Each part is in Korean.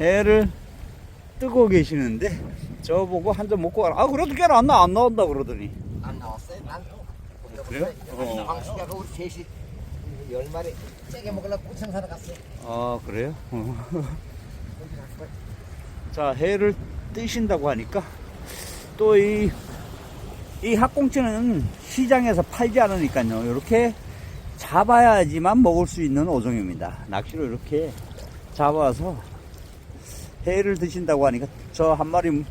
해를 뜨고 계시는데 저보고 한점 먹고 가라. 아 그래도 꽤나 안, 나, 안 나온다 그러더니 안 나왔어요. 난 그래요? 어. 광수가 우리 셋이 열 마리 째게 먹으려고 꾸청 사러 갔어요. 아 그래요? 어. 자 해를 뜨신다고 하니까 또 이 이 학꽁치는 시장에서 팔지 않으니까요 이렇게 잡아야지만 먹을 수 있는 어종입니다 낚시로 이렇게 잡아서 해를 드신다고 하니까 저 한 마리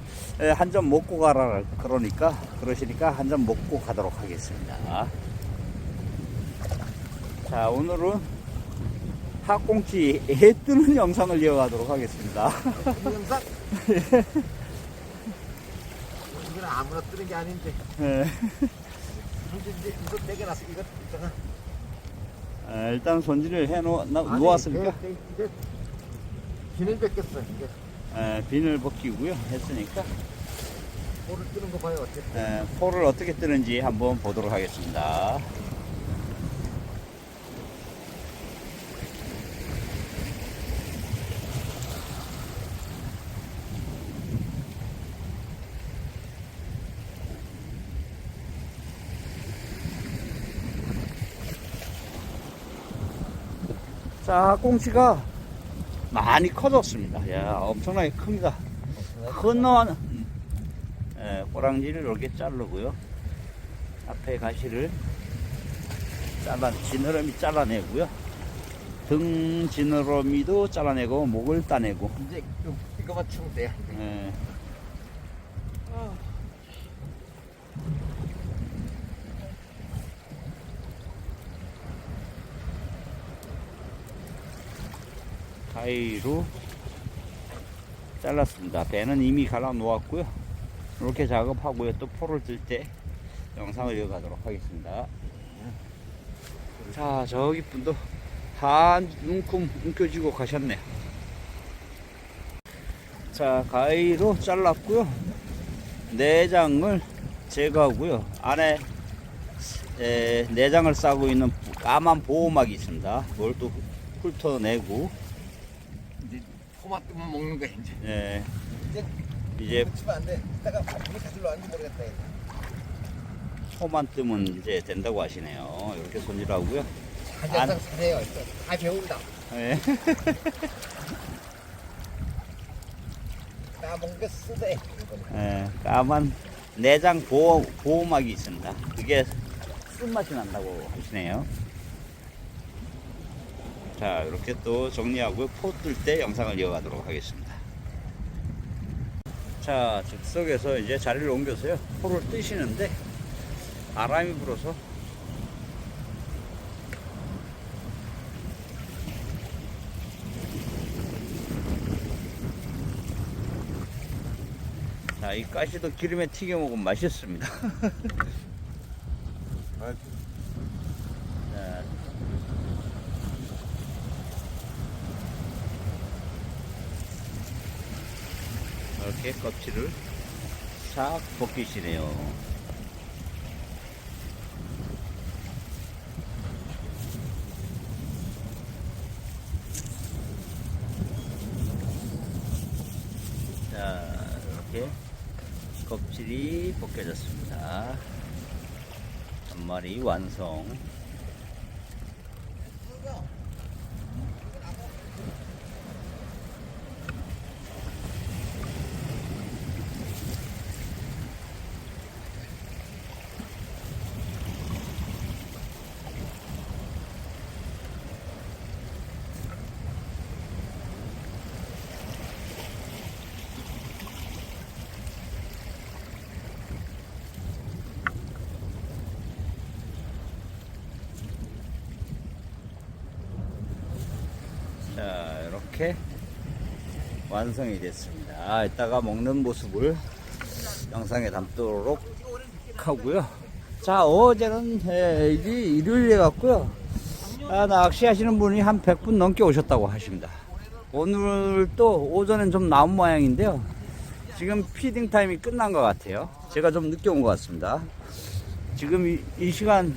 한 점 먹고 가라 그러니까 그러시니까 한 점 먹고 가도록 하겠습니다 자 오늘은 학꽁치 해 뜨는 영상을 이어가도록 하겠습니다. 이 영상. 이건 아무나 뜨는 게 아닌데. 예. 이제 이제 이거 내겨놨어. 이거 있잖아. 아, 일단 손질을 해 놓, 나- 아니, 놓았으니까 이게- 이게 비늘 뺏겼어. 이게 예, 비늘 벗기고요 했으니까 볼을 뜨는 거 봐요. 어때? 예, 포를 어떻게 뜨는지 한번 보도록 하겠습니다. 자, 꽁치가 많이 커졌습니다. 야, 엄청나게 큽니다. 큰 놈은 예, 꼬랑지를 이렇게 자르고요. 앞에 가시를 잘라, 지느러미 잘라내고요. 등 지느러미도 잘라내고, 목을 따내고. 이제 좀 이거만 치면 돼. 예. 가위로 잘랐습니다. 배는 이미 갈아 놓았고요. 이렇게 작업하고요. 또 포를 들때 영상을 이어가도록 하겠습니다. 자, 저기 분도 한 눈금 움켜쥐고 가셨네요. 자, 가위로 잘랐고요. 내장을 제거하고요. 안에 에, 내장을 싸고 있는 까만 보호막이 있습니다. 그걸 또 훑어내고 이제 토마토만 먹는 거야 이제. 예, 이제 이제 붙이면 안 돼. 이따가 물이 가질러 왔는지 모르겠다. 이거. 포만 뜨면 이제 된다고 하시네요. 이렇게 손질하고요. 한잔 사세요. 이거 다 배운다. 예. 까먹은 게 쓰대. 예, 까만 내장 보호, 보호막이 있습니다. 그게 쓴맛이 난다고 하시네요. 자, 이렇게 또 정리하고요. 포뜰 때 영상을 이어가도록 하겠습니다. 자, 즉석에서 이제 자리를 옮겨서요. 포를 뜨시는데 바람이 불어서 자, 이 가시도 기름에 튀겨 먹으면 맛있습니다. 자, 이렇게 껍질을 싹 벗기시네요. 자, 이렇게 껍질이 벗겨졌습니다. 한 마리 완성. 자, 이렇게 완성이 됐습니다. 아, 이따가 먹는 모습을 영상에 담도록 하고요. 자, 어제는 예, 이제 일요일에 갔고요. 아, 낚시하시는 분이 한 100분 넘게 오셨다고 하십니다. 오늘 또 오전엔 좀 나온 모양인데요. 지금 피딩 타임이 끝난 것 같아요. 제가 좀 늦게 온 것 같습니다. 지금 이, 이 시간,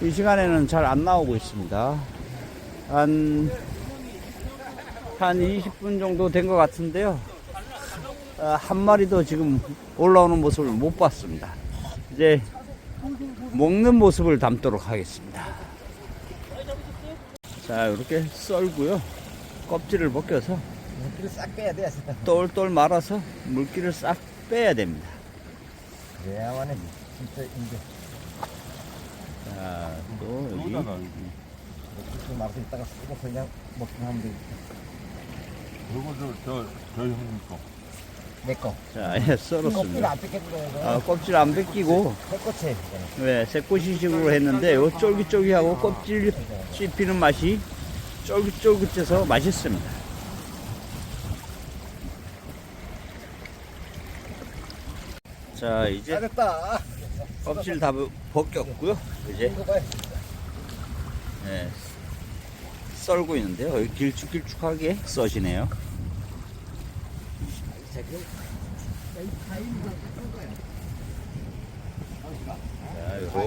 이 시간에는 잘 안 나오고 있습니다. 한 한 20분 정도 된 것 같은데요. 아, 한 마리도 지금 올라오는 모습을 못 봤습니다. 이제 먹는 모습을 담도록 하겠습니다. 자, 이렇게 썰고요. 껍질을 벗겨서 물기를 싹 빼야 돼. 똘똘 말아서 물기를 싹 빼야 됩니다. 그래야만은 진짜 이제 자, 또 여기 그 말아서 이따가 쓰고 그냥 먹기만 하면 되겠다. 이거 저저 저 형님 거. 내 거. 자, 예, 껍질 썰었습니다. 안. 아, 껍질 안 벗기고 새꼬치 이거는. 네, 새꼬시식으로 했는데 요 쫄깃쫄깃하고 껍질 씹히는 맛이 쫄깃쫄깃해서 맛있습니다. 자, 이제 잘했다. 껍질 다 벗겼고요. 이제 이거 봐. 네, 썰고 있는데요. 길쭉길쭉하게 써지네요. 자,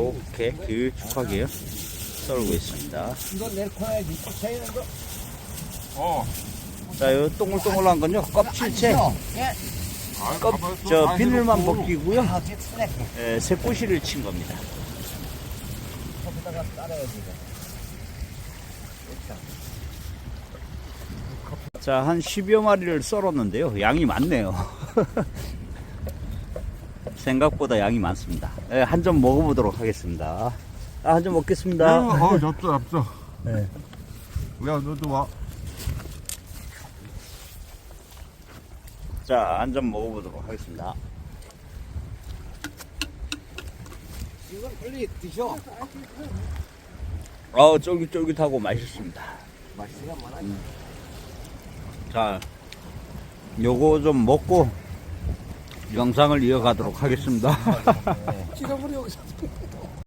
이렇게 길쭉하게 썰고 있습니다. 이거 내 코에 밑에 차이는 거. 어. 자, 요 동글동글한 건요. 예. 아, 껍. 저다 비늘만. 벗기고요. 에, 새꼬시를 친 겁니다. 거기다가 따라야지 이거. 자, 한 10여 마리를 썰었는데요. 양이 많네요. 생각보다 양이 많습니다. 한점 먹어보도록 하겠습니다. 아, 한 점 먹겠습니다. 어, 잡숴, 잡숴. 네. 야, 너도 와. 자, 한 점 먹어보도록 하겠습니다. 이건 빨리 드셔. 아, 쫄깃쫄깃하고 맛있습니다. 맛있으면 뭐나. 자, 요거 좀 먹고 영상을 이어가도록 하겠습니다. 찍어버려 여기서.